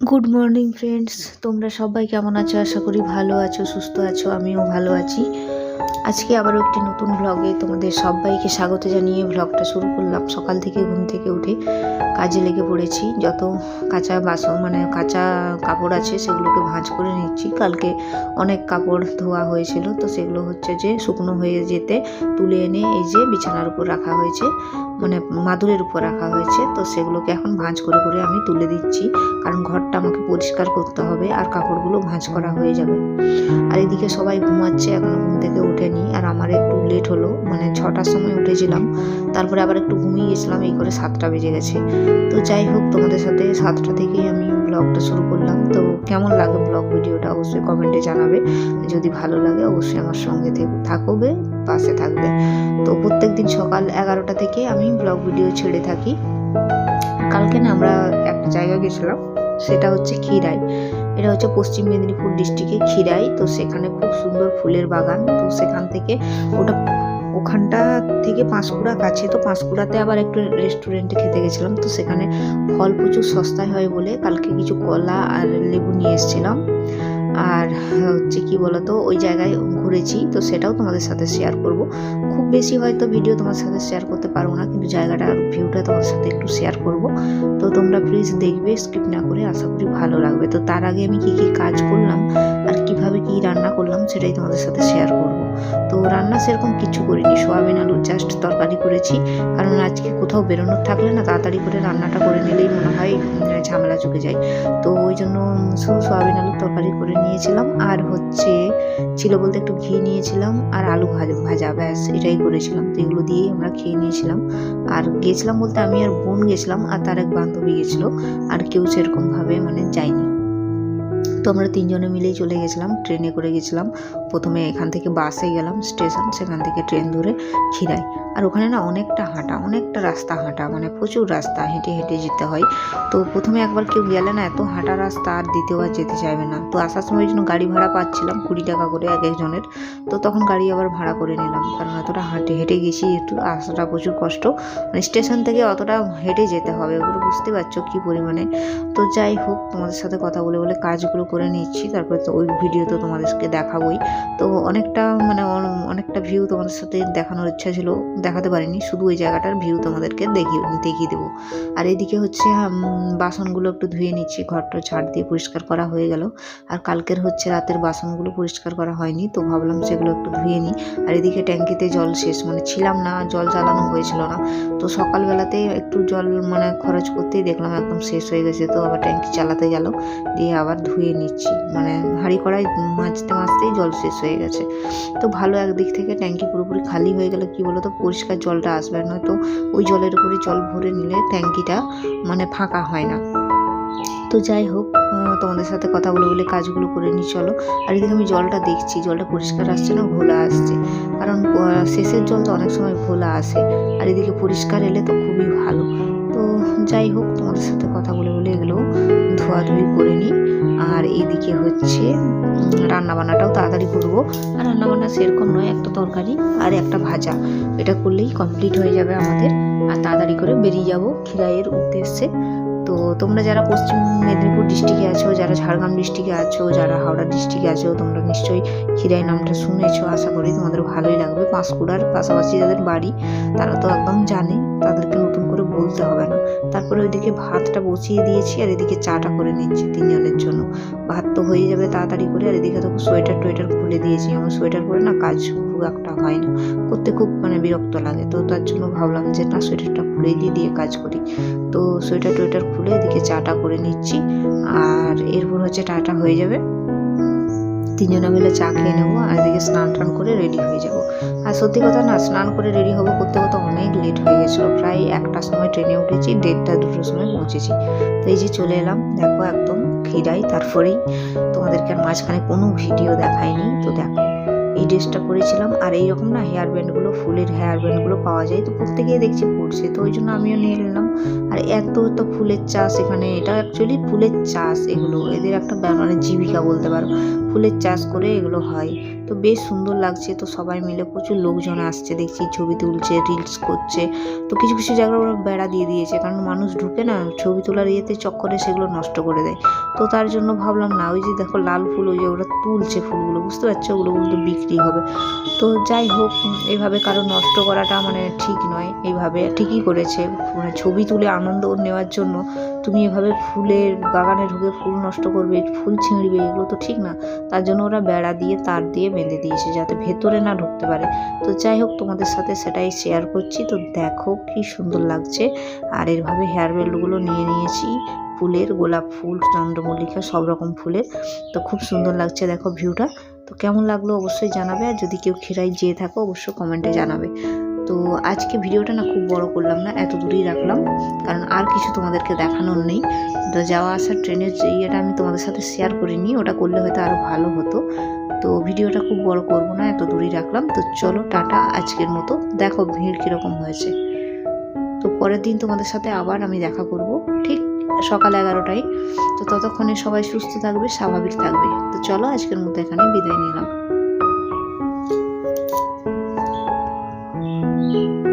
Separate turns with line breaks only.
Good morning friends তোমরা সবাই কেমন আছো? আশা করি ভালো আছো, সুস্থ আছো, আমিও ভালো আছি। আজকে আবারও একটি নতুন ব্লগে তোমাদের সবাইকে স্বাগত জানিয়ে ব্লগটা শুরু করলাম। সকাল থেকে ঘুম থেকে উঠে কাজে লেগে পড়েছি। যত কাঁচা বাসন মানে কাঁচা কাপড় আছে সেগুলোকে ভাঁজ করে নিচ্ছি। কালকে অনেক কাপড় ধোয়া হয়েছিল, তো সেগুলো হচ্ছে যে শুকনো হয়ে যেতে তুলে এনে এই যে বিছানার উপর রাখা হয়েছে মানে মাদুরের উপর রাখা হয়েছে, তো সেগুলোকে এখন ভাঁজ করে করে আমি তুলে দিচ্ছি। কারণ ঘরটা আমাকে পরিষ্কার করতে হবে আর কাপড়গুলো ভাঁজ করা হয়ে যাবে। আর এদিকে সবাই ঘুমাচ্ছে, এখনও ঘুম থেকে ওঠেনি আর আমার একটু লেট হলো মানে ছটার সময় উঠেছিলাম। তারপরে আবার একটু ঘুমিয়ে গেছিলাম, এই করে সাতটা বেজে গেছে। তো যাই হোক, তোমাদের সাথে সাতটা থেকেই আমি ব্লগটা শুরু করলাম। তো কেমন লাগে ব্লগ ভিডিওটা অবশ্যই কমেন্টে জানাবে। যদি ভালো লাগে, অবশ্যই আমার সঙ্গে থেকে, থাকবে, পাশে থাকবে। তো প্রত্যেক দিন সকাল এগারোটা থেকে আমি ব্লগ ভিডিও ছেড়ে থাকি। কালকে না আমরা একটা জায়গায় গেছিলাম, সেটা হচ্ছে খিরাই এটা হচ্ছে পশ্চিম মেদিনীপুর ডিস্ট্রিক্টে খিরাই। তো সেখানে খুব সুন্দর ফুলের বাগান। তো সেখান থেকে ওটা ওখানটা থেকে পাঁশকুড়া কাছে। তো পাঁশকুড়াতে আবার একটু রেস্টুরেন্টে খেতে গেছিলাম। তো সেখানে ফল প্রচুর সস্তায় হয় বলে কালকে কিছু কলা আর লেবু নিয়ে এসেছিলাম। আর, হচ্ছে কি বলতো, ওই জায়গায় ঘুরেছি, তো সেটাও তোমাদের সাথে শেয়ার করব। খুব বেশি হয়তো ভিডিও তোমার সাথে শেয়ার করতে পারব না, কিন্তু জায়গাটার ভিউটা তোমার সাথে একটু শেয়ার করব। তো তোমরা প্লিজ দেখবে স্কিপ না করে আশা করি ভালো লাগবে। তো তার আগে আমি কি কি কাজ করলাম, আর কীভাবে কি রান্না করলাম, সেটাই তোমাদের সাথে শেয়ার করব। তো রান্না সেরকম কিছু করিনি, সোয়াবিন, আলু জাস্ট তরকারি করেছি। কারণ আজকে কোথাও বেরোনোর থাকলে না, তাড়াতাড়ি করে রান্নাটা করে নিলেই মনে হয় উম, ঝামেলা চুকে যায়। তো ওই জন্য শুধু সোয়াবিন আলুর তরকারি করে নিয়েছিলাম। আর হচ্ছে ছিল বলতে একটু ঘি নিয়েছিলাম আর আলু ভাজা ভাজা ব্যাস এটাই করেছিলাম। তো এগুলো দিয়েই আমরা খেয়ে নিয়েছিলাম। আর গেছিলাম বলতে আমি আর বোন গেছিলাম আর তার এক বান্ধবী গেছিল। আর কেউ সেরকমভাবে মানে যায়নি। তো আমরা তিনজনে মিলেই চলে গেছিলাম ট্রেনে করে গেছিলাম। প্রথমে এখান থেকে বাসে গেলাম স্টেশন সেখান থেকে ট্রেন ধরে খিরাই আর ওখানে না অনেকটা হাঁটা, অনেকটা রাস্তা হাঁটা মানে প্রচুর রাস্তা, হেঁটে হেঁটে যেতে হয়। তো প্রথমে একবার কেউ গেলে না এত হাঁটা রাস্তা আর দ্বিতীয়বার যেতে চাইবে না। তো আসার সময় জন্য গাড়ি ভাড়া পাচ্ছিলাম কুড়ি টাকা করে এক একজনের, তো তখন গাড়ি আবার ভাড়া করে নিলাম। কারণ এতটা হাঁটে হেঁটে গেছি একটু আসাটা প্রচুর কষ্ট। মানে স্টেশন থেকে অতটা হেঁটে যেতে হবে, ওগুলো বুঝতে পারছ কী পরিমাণে? তো যাই হোক, তোমাদের সাথে কথা বলে বলে কাজগুলো করে নিচ্ছি, তারপরে তো ওই ভিডিও তো তোমাদেরকে দেখাবোই। তো অনেকটা মানে অনেকটা ভিউ তোমাদের সাথে দেখানোর ইচ্ছা ছিল, দেখাতে পারিনি, শুধু ওই জায়গাটার ভিউ তোমাদেরকে দেখিয়ে দেখিয়ে দেবো। আর এদিকে হচ্ছে বাসনগুলো একটু ধুয়ে নিচ্ছি, ঘরটা ঝাড় দিয়ে পরিষ্কার করা হয়ে গেল। আর কালকের হচ্ছে রাতের বাসনগুলো পরিষ্কার করা হয়নি, তো ভাবলাম সেগুলো একটু ধুয়ে নিই। আর এদিকে ট্যাঙ্কিতে জল শেষ মানে ছিলাম না, জল জ্বালানো হয়েছিল না। তো সকালবেলাতে একটু জল মানে খরচ করতেই দেখলাম একদম শেষ হয়ে গেছে, তো আবার ট্যাঙ্কি চালাতে গেল, দিয়ে আবার ধুয়ে নিচ্ছি। মানে হাঁড়ি কড়াই মাজতে মাজতেই জল শেষ হয়ে গেছে। তো ভালো একদিক থেকে ট্যাঙ্কি পুরোপুরি খালি হয়ে গেলে কি বলতো, পরিষ্কার জলটা আসবে নয়তো ওই জলের উপরে জল ভরে নিলে ট্যাঙ্কিটা মানে ফাঁকা হয় না। তো যাই হোক তোমাদের সাথে কথা বলে বলে কাজগুলো করে নিই, চলো। আর এদিকে আমি জলটা দেখছি, জলটা পরিষ্কার আসছে না, ঘোলা আসছে। কারণ শেষের জল তো অনেক সময় ঘোলা আসে। আর এদিকে পরিষ্কার এলে তো খুবই ভালো। তো যাই হোক, তোমাদের সাথে কথা বলে বলে এগুলো ধোয়াধুয়ি করে নিই। আর এদিকে হচ্ছে রান্নাবান্নাটাও তাড়াতাড়ি করব। আর রান্নাবান্না সেরকম নয়, একটা তরকারি আর একটা ভাজা। এটা করলেই কমপ্লিট হয়ে যাবে আমাদের। আর তাড়াতাড়ি করে বেরিয়ে যাব। খিরাইয়ের উদ্দেশ্যে। তো তোমরা যারা পশ্চিম মেদিনীপুর ডিস্ট্রিক্টে আছো, যারা ঝাড়গ্রাম ডিস্ট্রিক্টে আছো, যারা হাওড়া ডিস্ট্রিক্টে আছো, তোমরা নিশ্চয়ই খিরাই নামটা শুনেছো। আশা করি তোমাদের ভালোই লাগবে। পাঁশকুড়ার পাশাপাশি যাদের বাড়ি, তারা তো একদম জানে, তাদেরকে নতুন করে বলতে হবে না। তারপরে ওইদিকে ভাতটা বসিয়ে দিয়েছি আর এদিকে চাটা করে নিচ্ছি তিনজনের জন্য। ভাত তো হয়ে যাবে তাড়াতাড়ি করে, আর এদিকে তো সোয়েটার টোয়েটার খুলে দিয়েছি। আমার সোয়েটার পরে না কাজ খুব একটা হয় না। করতে খুব মানে বিরক্ত লাগে। তো তার জন্য ভাবলাম যে না, সোয়েটারটা খুলে দিয়ে দিয়ে কাজ করি। তো সোয়েটার টোয়েটার খুলে এদিকে চাটা করে নিচ্ছি। আর এরপর হচ্ছে টাটা হয়ে যাবে। তিনজনে মিলে চা খেয়ে নেব আর এদিকে স্নান টান করে রেডি হয়ে যাব। আর সত্যি কথা না, স্নান করে রেডি হব করতে করতে অনেক লেট হয়ে গেছিল। প্রায় একটার সময় ট্রেনে উঠেছি, দেড়টা দুটোর সময় পৌঁছেছি। তো এই যে চলে এলাম, দেখো একদম খিরাই তারপরেই তোমাদেরকে আর মাঝখানে কোনো ভিডিও দেখায়নি তো দেখো এই ড্রেসটা পরেছিলাম আর এইরকম না হেয়ার ব্যান্ডগুলো ফুলের হেয়ার ব্যান্ডগুলো পাওয়া যায়। তো প্রত্যেকেই দেখছি পড়ছে তো ওই জন্য আমিও নিয়ে নিলাম। আর এত তো ফুলের চাষ এখানে, এটা অ্যাকচুয়ালি ফুলের চাষ এগুলো। এদের একটা মানে জীবিকা বলতে পারো। ফুলের চাষ করে এগুলো হয়। তো তো বেশ সুন্দর লাগছে, তো সবাই মিলে প্রচুর লোকজন আসছে, দেখছি ছবি তুলছে রিলস করছে। তো কিছু কিছু জায়গায় ওরা বেড়া দিয়ে দিয়েছে, কারণ মানুষ ঢুকে না, ছবি তোলার ইয়েতে, চক্করে সেগুলো নষ্ট করে দেয়। তো তার জন্য ভাবলাম, না, ওই যে দেখো লাল ফুল, ওই যে ওরা তুলছে ফুলগুলো, বুঝতে পারছ? ওগুলো কিন্তু বিক্রি হবে। তো যাই হোক এইভাবে কারও নষ্ট করাটা মানে ঠিক নয়। এইভাবে ঠিকই করেছে। মানে ছবি তুলে আনন্দ নেওয়ার জন্য তুমি এভাবে ফুলের বাগানে ঢুকে ফুল নষ্ট করবে, ফুল ছিঁড়বে, এগুলো তো ঠিক না। তার জন্য ওরা বেড়া দিয়ে, তার দিয়ে বেঁধে দিয়েছে যাতে ভেতরে না ঢুকতে পারে। তো যাই হোক, তোমাদের সাথে সেটাই শেয়ার করছি। তো দেখো কি সুন্দর লাগছে। আর এভাবে হেয়ার বেল্টগুলো নিয়ে নিয়েছি। ফুলের, গোলাপ ফুল, চন্দ্রমল্লিকা, সব রকম ফুলের। তো খুব সুন্দর লাগছে দেখো ভিউটা। তো কেমন লাগল অবশ্যই জানাবে। আর যদি কেউ খেরাই যেয়ে থাকো, অবশ্যই কমেন্টে জানাবে। তো আজকে ভিডিওটা না খুব বড় করলাম না, এত দূরেই রাখলাম। কারণ আর কিছু তোমাদেরকে দেখানোর নেই। তো যাওয়া আসার ট্রেনের যে ইয়েটা আমি তোমাদের সাথে শেয়ার করিনি, ওটা করলে হয়তো আরও ভালো হতো। তো ভিডিওটা খুব বড় করব না, এত দূরেই রাখলাম। তো চলো টাটা আজকের মতো। দেখো ভিড় কীরকম হয়েছে। তো পরের দিন তোমাদের সাথে আবার আমি দেখা করব, ঠিক? সকাল এগারোটায়। তো ততক্ষণে সবাই সুস্থ থাকবে, স্বাভাবিক থাকবে। তো চলো আজকের মতো এখানে বিদায় নিলাম।